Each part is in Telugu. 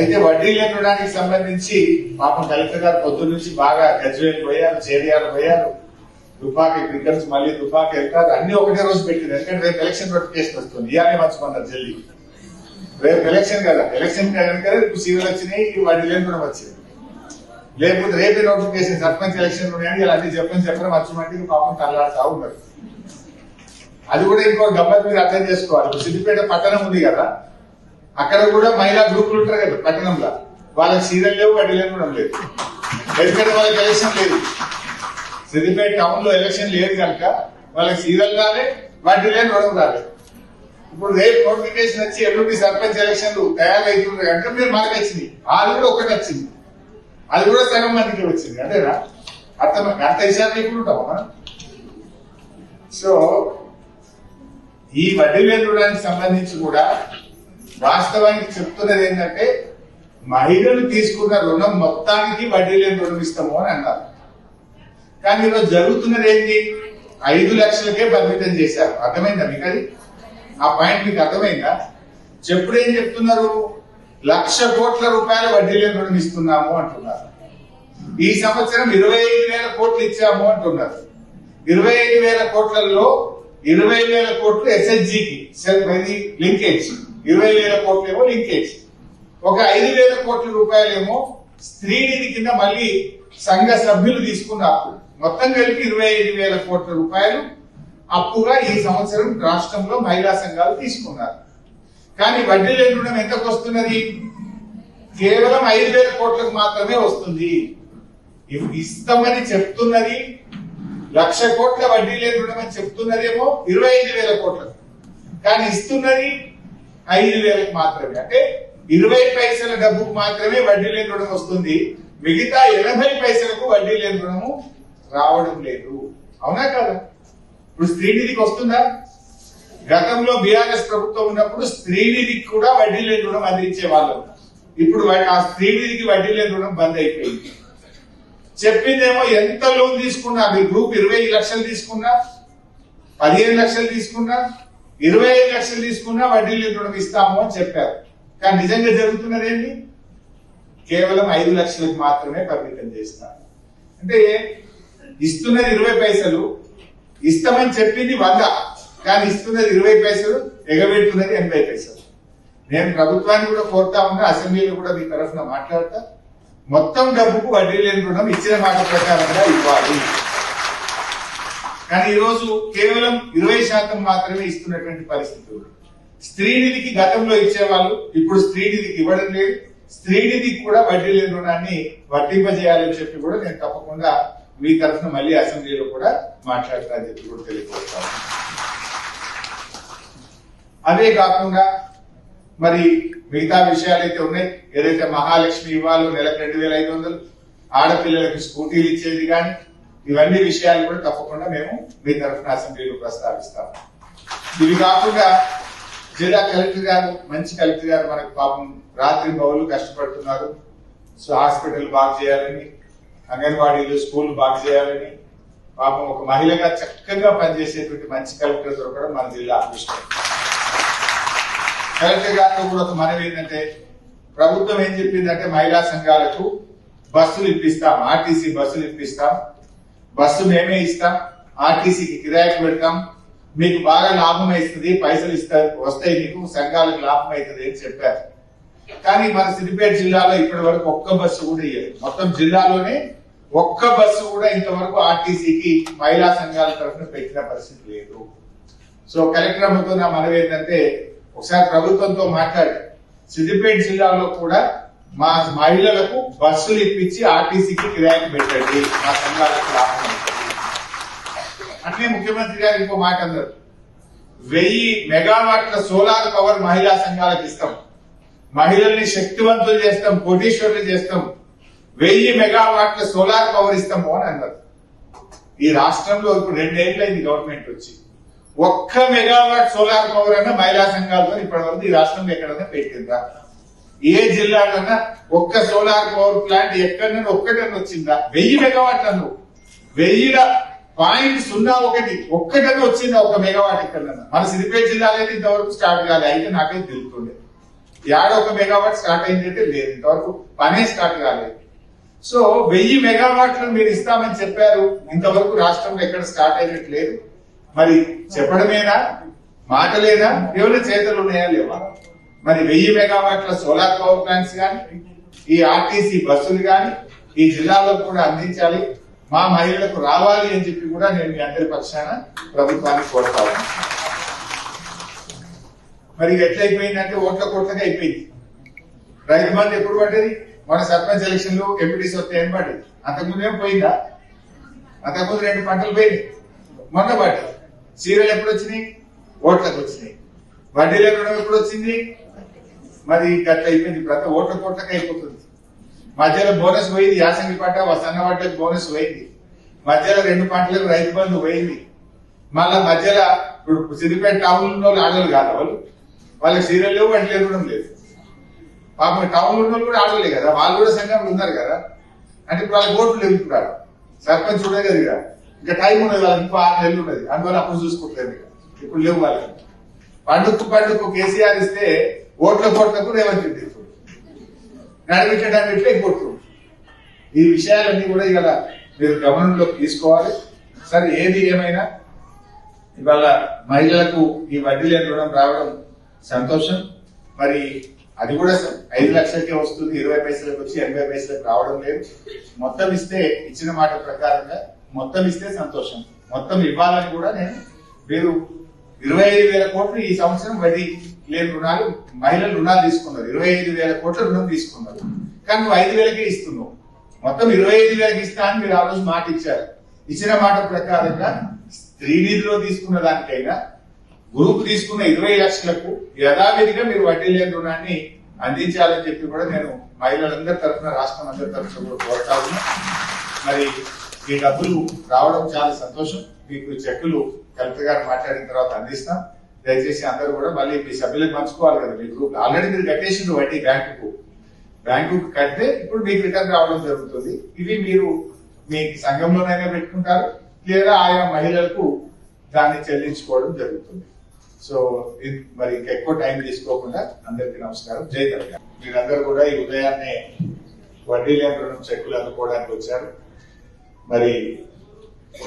అయితే వడ్డీ లేనడానికి సంబంధించి పాపం కలెక్టర్ గారు పొద్దు నుంచి బాగా గజ్వేలు పోయారు చేరియాలు పోయారు. తుపాకి క్రికెట్స్ మళ్ళీ తుపాకి వెళ్తారు అన్ని ఒకటే రోజు పెట్టింది. ఎందుకంటే రేపు ఎలక్షన్ నోటిఫికేషన్ వస్తుంది. ఇవాళ మర్చిపోన్నారు జల్లి. రేపు ఎలక్షన్ కదా. ఎలక్షన్ కనుక రేపు సీరియల్ వచ్చినాయి వడ్డీ లేని కూడా వచ్చింది. లేకపోతే రేపే నోటిఫికేషన్ సర్పంచ్ ఎలక్షన్ ఉన్నాయని ఇలా అన్ని చెప్పని చెప్పడం మర్చిపోండి పాపం తల్లాడుతా ఉన్నారు. అది కూడా ఇంకో గమ్మత్ మీరు అర్థం చేసుకోవాలి. సిద్దిపేట పట్టణం ఉంది కదా. అక్కడ కూడా మహిళా గ్రూపులు ఉంటారు కదా పట్టణంలో. వాళ్ళకి సీరియల్ లేవు వడ్డీ లేని కూడా లేదు. ఎందుకంటే వాళ్ళకి ఎలక్షన్ లేదు. సిద్దిపేట టౌన్లో ఎలక్షన్ లేదు కనుక వాళ్ళకి సీరియల్ రాలే వడ్డీ లేని రుణం రాలే. ఇప్పుడు రేపు నోటిఫికేషన్ వచ్చి ఎల్లుండి సర్పంచ్ ఎలక్షన్లు తయారవుతుంది కనుక మీరు మనకి వచ్చింది. వాళ్ళు కూడా ఒకటి వచ్చింది. అది కూడా సగం మందికి వచ్చింది. అదేరా అర్థం అంత విషయాలు ఇప్పుడు ఉంటామా సో ఈ వడ్డీ లేని రుణానికి సంబంధించి కూడా వాస్తవానికి చెప్తున్నది ఏంటంటే మహిళలు తీసుకున్న రుణం మొత్తానికి వడ్డీ లేని రుణం ఇస్తాము అని అన్నారు కానీ ఈరోజు జరుగుతున్నది ఏంటి? ఐదు లక్షలకే పరిమితం చేశారు. అర్థమైందా మీకు అది? ఆ పాయింట్ మీకు అర్థమైందా? చెప్పుడు ఏం చెప్తున్నారు? లక్ష కోట్ల రూపాయల వడ్డీ లేని రుణం ఇస్తున్నాము అంటున్నారు. ఈ సంవత్సరం ఇరవై ఐదు వేల కోట్లు ఇచ్చాము అంటున్నారు. ఇరవై ఐదు వేల కోట్లలో ఇరవై వేల కోట్లు ఎస్ఎస్జికి ఇది లింకేజ్ ఇరవై వేల కోట్లేమో లింకేజ్. ఒక ఐదు వేల కోట్ల రూపాయలేమో స్త్రీ నిధి కింద మళ్ళీ సంఘ సభ్యులు తీసుకున్న అప్పు. మొత్తం కలిపి ఇరవై ఐదు వేల కోట్ల రూపాయలు అప్పుగా ఈ సంవత్సరం రాష్ట్రంలో మహిళా సంఘాలు తీసుకున్నారు. కానీ వడ్డీ లేని రుణం ఎంతకు వస్తున్నది? కేవలం ఐదు వేల కోట్లకు మాత్రమే వస్తుంది. ఇస్తామని చెప్తున్నది లక్ష కోట్ల వడ్డీ లేని రుణం అని చెప్తున్నదేమో ఇరవై ఐదు వేల కోట్లకు. కానీ ఇస్తున్నది ఐదు వేలకు మాత్రమే. అంటే ఇరవై పైసల డబ్బుకు మాత్రమే వడ్డీ లేని రుణం వస్తుంది. మిగతా ఎనభై పైసలకు వడ్డీ లేని రుణము రావడం లేదు. అవునా కదా? ఇప్పుడు స్త్రీనిధికి వస్తుందా? గతంలో బీఆర్ఎస్ ప్రభుత్వం ఉన్నప్పుడు స్త్రీనిధికి కూడా వడ్డీ లేని రుణం అందించే వాళ్ళం. ఇప్పుడు ఆ స్త్రీనిధికి వడ్డీ లేని రుణం బంద్ అయిపోయింది. చెప్పిందేమో ఎంత లోన్ తీసుకున్నా? మీ గ్రూప్ ఇరవై లక్షలు తీసుకున్నా? పదిహేను లక్షలు తీసుకున్నా? ఇరవై ఐదు లక్షలు తీసుకున్నా వడ్డీ రుణం ఇస్తాము అని చెప్పారు. కానీ నిజంగా జరుగుతున్నది ఏంటి? కేవలం ఐదు లక్షలకు మాత్రమే పరిమితం చేస్తారు. అంటే ఇస్తున్నది ఇరవై పైసలు ఇస్తామని చెప్పింది వంద కానీ ఇస్తున్నది ఇరవై పైసలు ఎగబెడుతున్నది ఎనభై పైసలు. నేను ప్రభుత్వాన్ని కూడా కోరుతా ఉన్నా అసెంబ్లీలో కూడా మీ తరఫున మాట్లాడతా. మొత్తం డబ్బుకు వడ్డీ లేని రుణం ఇచ్చిన మాట ప్రకారంగా ఇవ్వాలి. కానీ ఈరోజు కేవలం ఇరవై శాతం మాత్రమే ఇస్తున్నటువంటి పరిస్థితి ఉంది. స్త్రీనిధికి గతంలో ఇచ్చేవాళ్ళు ఇప్పుడు స్త్రీనిధికి ఇవ్వడం లేదు. స్త్రీనిధికి కూడా వడ్డీ లేని రుణాన్ని వర్తింపజేయాలని చెప్పి కూడా నేను తప్పకుండా మీ తరఫున మళ్ళీ అసెంబ్లీలో కూడా మాట్లాడతానని చెప్పి కూడా తెలియజేస్తాను అదే కాకుండా మరి మిగతా విషయాలు అయితే ఉన్నాయి. ఏదైతే మహాలక్ష్మి ఇవ్వాలో నెలకు రెండు వేల ఐదు వందలు ఆడపిల్లలకి స్కూటీలు ఇచ్చేది కానీ ఇవన్నీ విషయాలు కూడా తప్పకుండా మేము మీ తరఫున అసెంబ్లీలో ప్రస్తావిస్తాము ఇవి కాకుండా జిల్లా కలెక్టర్ గారు మంచి కలెక్టర్ గారు మనకు పాపం రాత్రి బౌలు కష్టపడుతున్నారు. సో హాస్పిటల్ బాగు చేయాలని అంగన్వాడీలు స్కూల్ బాగు చేయాలని పాపం ఒక మహిళగా చక్కగా పనిచేసేటువంటి మంచి కలెక్టర్ దొరకడం మన జిల్లా అదృష్టం. కలెక్టర్ గారితో కూడా ఒక మనవి ఏంటంటే ప్రభుత్వం ఏం చెప్పిందంటే మహిళా సంఘాలకు బస్సులు ఇప్పిస్తాం ఆర్టీసీ బస్సులు ఇప్పిస్తాం. బస్సు మేమే ఇస్తాం ఆర్టీసీకి కిరాయికి పెడతాం. మీకు బాగా లాభం అవుతుంది పైసలు ఇస్తారు వస్తాయి మీకు సంఘాలకు లాభం అవుతుంది అని చెప్పారు. కానీ మన సిద్దిపేట జిల్లాలో ఇప్పటి వరకు ఒక్క బస్సు కూడా ఇవ్వదు మొత్తం జిల్లాలోనే ఒక్క బస్సు కూడా ఇంతవరకు ఆర్టీసీకి మహిళా సంఘాల తరఫున పెట్టిన పరిస్థితి లేదు. సో కలెక్టర్ అమ్మతో నా మనవి ఏంటంటే ఒకసారి ప్రభుత్వంతో మాట్లాడి సిద్దిపేట జిల్లాలో కూడా మా మహిళలకు బస్సులు ఇప్పించి ఆర్టీసీకి కిరాయికి పెట్టండి. మా సంఘాలకు లాభం అట్లే ముఖ్యమంత్రి గారు ఇంకో మాట అన్నారు. వెయ్యి మెగావాట్ల సోలార్ పవర్ మహిళా సంఘాలకు ఇస్తాం. మహిళల్ని శక్తివంతులు చేస్తాం కోటీశ్వరులు చేస్తాం. వెయ్యి మెగావాట్ల సోలార్ పవర్ ఇస్తాము అని అన్నారు. ఈ రాష్ట్రంలో ఇప్పుడు రెండేళ్ళైంది గవర్నమెంట్ వచ్చి. ఒక్క మెగావాట్ సోలార్ పవర్ అన్న మహిళా సంఘాలతో ఇప్పటి వరకు ఈ రాష్ట్రంలో ఎక్కడైనా పెట్టిందా? ఏ జిల్లాలన్నా ఒక్క సోలార్ పవర్ ప్లాంట్ ఎక్కడైనా ఒక్కటన్నా వచ్చిందా? వెయ్యి మెగావాట్లను. వెయ్యి పాయింట్ సున్నా ఒకటి ఒక్కటన్నా వచ్చిందా ఒక మెగావాట్ ఎక్కడన్నా మన సిద్దిపేట జిల్లాలో ఇంతవరకు స్టార్ట్ కాలే. అయితే నాకైతే తెలుస్తుండే. యాడ ఒక మెగావాట్ స్టార్ట్ అయిందంటే లేదు. ఇంతవరకు పనే స్టార్ట్ కాలేదు సో వెయ్యి మెగావాట్లు మీరు ఇస్తామని చెప్పారు. ఇంతవరకు రాష్ట్రంలో ఎక్కడ స్టార్ట్ అయినట్టు లేదు మరి చెప్పడమేనా? మాటలేనా? కేవలం చేతలు ఉన్నాయా లేవా? మరి వెయ్యి మెగావాట్ల సోలార్ పవర్ ప్లాంట్స్ కానీ ఈ ఆర్టీసీ బస్సులు కానీ ఈ జిల్లాలో కూడా అందించాలి. మా మహిళలకు రావాలి అని చెప్పి కూడా నేను మీ అందరి పక్షాన ప్రభుత్వాన్ని కోరుతా మరి ఎట్లయిపోయిందంటే ఓట్ల కోట్లగా అయిపోయింది. రైతు బంధు ఎప్పుడు పడ్డది? మన సర్పంచ్ ఎలక్షన్లు ఎంపీటీసీ వస్తే ఏం పడ్డది? అంతకుముందు ఏం పోయిందా? అంతకుముందు రెండు పంటలు పోయినాయి. మొన్న పడ్డాయి. సీరియల్ ఎప్పుడు వచ్చినాయి? ఓట్లకు వచ్చినాయి. వడ్డీల రుణం ఎప్పుడు వచ్చింది? మరి గట్ల అయిపోయింది ప్రతి ఓట్ల కోట్లకి అయిపోతుంది. మధ్యలో బోనస్ పోయింది యాసంగి పంట సన్న పంటలకు బోనస్ పోయింది. మధ్యలో రెండు పంటలకు రైతు బంధు పోయింది. మళ్ళా మధ్యలో ఇప్పుడు సిద్దిపేట టౌన్ ఉన్న వాళ్ళు ఆడలు కాదు వాళ్ళు? వాళ్ళకి సీరియల్ లేవు వంటలు ఇవ్వడం లేదు. పాపం టౌన్ ఉన్న వాళ్ళు కూడా ఆడలే కదా? వాళ్ళు కూడా సంఘంలో ఉన్నారు కదా? అంటే ఇప్పుడు వాళ్ళకి ఓట్లు లేవు ఇప్పుడు సర్పంచ్ కూడా కదా? ఇక. ఇంకా టైం ఉన్నది వాళ్ళకి ఇంకో ఆరు నెలలు ఉన్నది. అందువల్ల అప్పుడు చూసుకుంటారు ఇక. ఇప్పుడు లేవు వాళ్ళకి. పండుకు పండుకు కేసీఆర్ ఇస్తే ఓట్ల కోట్లకు రేవంత్ రెడ్డి ఇస్తుంది. నడిపించడానికి ఎట్లే కొట్టు ఈ విషయాలన్నీ కూడా ఇవాళ మీరు గమనంలోకి తీసుకోవాలి. సరే ఏది ఏమైనా ఇవాళ మహిళలకు ఈ వడ్డీ లేని రుణం రావడం సంతోషం. మరి అది కూడా ఐదు లక్షలకే వస్తుంది ఇరవై పైసలకు వచ్చి ఎనభై పైసలకు రావడం లేదు. మొత్తం ఇస్తే ఇచ్చిన మాట ప్రకారంగా మొత్తం ఇస్తే సంతోషం. మొత్తం ఇవ్వాలని కూడా నేను మీరు ఇరవై ఐదు వేల కోట్లు ఈ సంవత్సరం వడ్డీ లేని రుణాలు మహిళలు రుణాలు తీసుకున్నారు. ఇరవై ఐదు వేల కోట్ల రుణం తీసుకున్నారు. కానీ నువ్వు ఐదు వేలకే ఇస్తున్నావు. మొత్తం ఇరవై ఐదు వేలకి ఇస్తా అని మీరు ఆ రోజు మాట ఇచ్చారు. ఇచ్చిన మాట ప్రకారంగా స్త్రీ నిధిలో తీసుకున్న దానికైనా గ్రూప్ తీసుకున్న ఇరవై లక్షలకు యథావిధిగా మీరు వడ్డీ లేని రుణాన్ని అందించాలని చెప్పి కూడా నేను మహిళలందరి తరఫున రాష్ట్రం అందరి తరఫున కూడా కోరుతా ఉన్నా. మరి ఈ డబ్బులు రావడం చాలా సంతోషం. మీకు చెక్కులు కలెక్టర్ గారు మాట్లాడిన తర్వాత అందిస్తాం. దయచేసి అందరూ కూడా మళ్ళీ మీ సభ్యులకు పంచుకోవాలి కదా మీ గ్రూప్. ఆల్రెడీ మీరు కట్టేసిండ్రు వడ్డీ బ్యాంకుకు. బ్యాంకుకు కడితే ఇప్పుడు మీకు రిటర్న్ రావడం జరుగుతుంది. ఇవి మీరు మీ సంఘంలోనైనా పెట్టుకుంటారు. లేదా ఆయా మహిళలకు దాన్ని చెల్లించుకోవడం జరుగుతుంది. సో ఇది- మరి ఎక్కువ టైం తీసుకోకుండా అందరికీ నమస్కారం. జై దర్గా మీరందరూ కూడా ఈ ఉదయాన్నే వడ్డీ లేని రుణం చెక్కులు అందుకోవడానికి వచ్చారు. మరి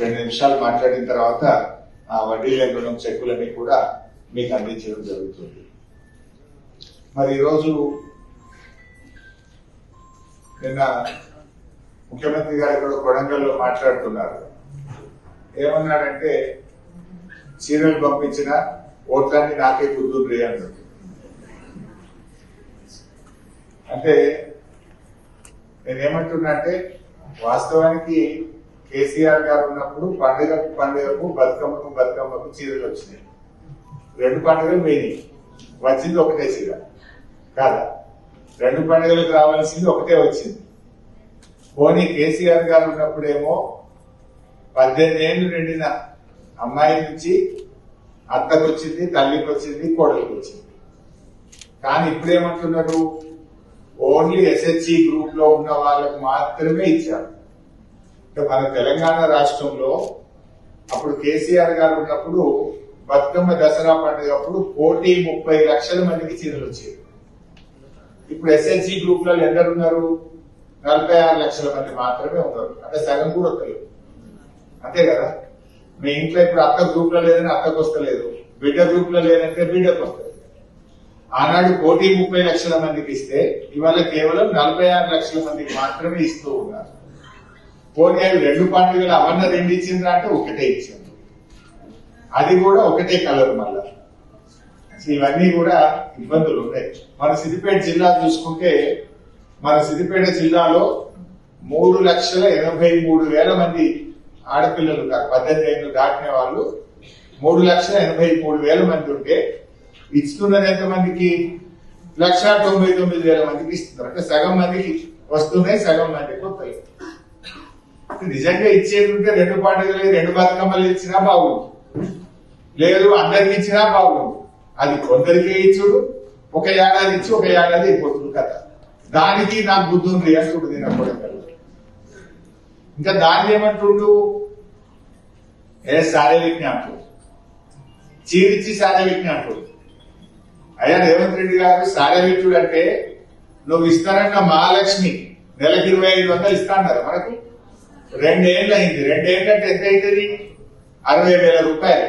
రెండు నిమిషాలు మాట్లాడిన తర్వాత ఆ వడ్డీ లేకుండా రుణం చెక్కులని కూడా మీకు అందించడం జరుగుతుంది. మరి ఈరోజు నిన్న ముఖ్యమంత్రి గారు ఇక్కడ కొడంగల్లో మాట్లాడుతున్నారు. ఏమన్నాడంటే చీరలు పంపించిన ఓట్లన్నీ నాకే కుదురు అన్నాడు. అంటే నేనేమంటున్నా అంటే వాస్తవానికి కేసీఆర్ గారు ఉన్నప్పుడు పండుగకు పండుగకు బతుకమ్మకు బతుకమ్మకు చీరలు వచ్చినాయి. రెండు పండుగలు పోయినాయి. వచ్చింది ఒకటే చీర. కాదా? రెండు పండుగలకు రావాల్సింది ఒకటే వచ్చింది. పోనీ కేసీఆర్ గారు ఉన్నప్పుడేమో పద్దెనిమిది ఏళ్ళు నిండిన అమ్మాయి నుంచి అత్తకు వచ్చింది తల్లికి వచ్చింది కోడలికి వచ్చింది. కానీ ఇప్పుడేమంటున్నారు? ఓన్లీ ఎస్హెచ్ఈ గ్రూప్లో ఉన్న వాళ్ళకు మాత్రమే ఇచ్చారు. అంటే మన తెలంగాణ రాష్ట్రంలో అప్పుడు కేసీఆర్ గారు ఉన్నప్పుడు బతుకమ్మ దసరా పండుగ అప్పుడు కోటి ముప్పై లక్షల మందికి చీరలు వచ్చేవి ఇప్పుడు ఎస్హెచ్ఈ గ్రూప్లో ఎందరు ఉన్నారు? నలభై ఆరు లక్షల మంది మాత్రమే ఉన్నారు. అంటే సగం కూడా వస్తలేదు అంతే కదా? మీ ఇంట్లో ఇప్పుడు అత్త గ్రూప్లో లేదని అత్తకు వస్తలేదు. బిడ్డ గ్రూప్లో లేదంటే బిడ్డకు వస్తలేదు. ఆనాడు కోటి ముప్పై లక్షల మందికి ఇస్తే ఇవాళ కేవలం నలభై ఆరు లక్షల మందికి మాత్రమే ఇస్తూ ఉన్నారు. పోనీ రెండు పండుగలు అవన్న రెండు ఇచ్చిండ్రా అంటే ఒకటే ఇచ్చింది అది కూడా ఒకటే కలర్ మళ్ళా. ఇవన్నీ కూడా ఇబ్బందులు ఉన్నాయి. మన సిద్దిపేట జిల్లా చూసుకుంటే మన సిద్దిపేట జిల్లాలో మూడు లక్షల ఎనభై మూడు వేల మంది ఆడపిల్లలు పద్దెనిమిది ఏళ్ళు దాటిన వాళ్ళు మూడు లక్షల ఎనభై మూడు వేల మంది ఉంటే ఇస్తున్నది ఎంతమందికి లక్ష తొంభై తొమ్మిది వేల మందికి ఇస్తున్నారు. అంటే సగం మందికి వస్తున్నాయి సగం మందికి వస్తాయి నిజంగా ఇచ్చేది ఉంటే రెండు పండుగలు రెండు బతుకమ్మలు ఇచ్చినా బాగుంది లేదు అందరికి ఇచ్చినా బాగుంది అది కొందరికే ఇచ్చుడు ఒక ఏడాది ఇచ్చి ఒక ఏడాది అయిపోతుంది కదా దానికి నాకు బుద్ధుని ఉంది అంటుడు ఇంకా దాన్ని ఏమంటుండు? ఏ శారీరక విజ్ఞాపుడు చీరిచ్చి శారీరక విజ్ఞాపుడు అయ్యా రేవంత్ రెడ్డి గారు శారీరకుడు అంటే నువ్వు ఇస్తానన్న మహాలక్ష్మి నెలకి ఇరవై ఐదు వందలు ఇస్తా అన్నారు మనకు. రెండేళ్ళు అయింది రెండేళ్ళు ఎంత అవుతుంది అరవై వేల రూపాయలు.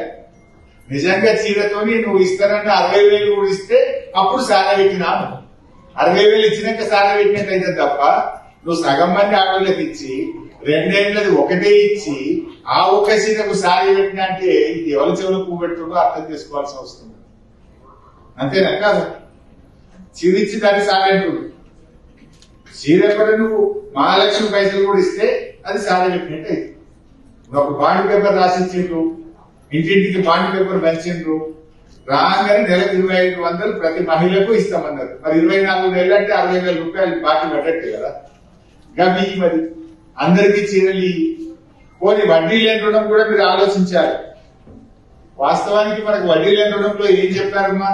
నిజంగా చీరతోని నువ్వు ఇస్తానన్న అరవై వేలు కూడా ఇస్తే అప్పుడు సారా పెట్టినాను అరవై వేలు ఇచ్చినాక సారా పెట్టినట్టయితే తప్ప నువ్వు సగం మంది ఆడవాళ్ళకి ఇచ్చి రెండేళ్ళది ఒకటే ఇచ్చి ఆ ఒక్క చీరకు సారీ పెట్టినా అంటే ఇది ఎవరి చెవులు పువ్వు పెట్టుకుంటూ అర్థం చేసుకోవాల్సి వస్తుంది. అంతేనా? కాదు. చీర ఇచ్చి దాన్ని సారేంటుడు చీర కూడా నువ్వు మహాలక్ష్మి పైసలు కూడా ఇస్తే అది సారా పెట్టినట్టు అయింది ఒక బాండ్ పేపర్ రాసిచ్చిండ్రు ఇంటింటికి బాండ్ పేపర్ పంచిండ్రు రాగానే నెలకు ఇరవై ఐదు వందలు ప్రతి మహిళకు ఇస్తామన్నారు. మరి ఇరవై నాలుగు నెలలు అంటే అరవై వేల రూపాయలు బాకీ పడ్డట్టే కదా? గవి మరి అందరికీ చీరలు ఇయ్యి. పోనీ వడ్డీ లేని రుణం కూడా మీరు ఆలోచించాలి. వాస్తవానికి మనకు వడ్డీ లేని రుణంలో ఏం చెప్పారమ్మా?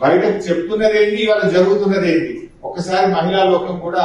బయట చెప్తున్నది ఏంటి ఇవాళ జరుగుతున్నది ఏంటి ఒకసారి మహిళా లోకం కూడా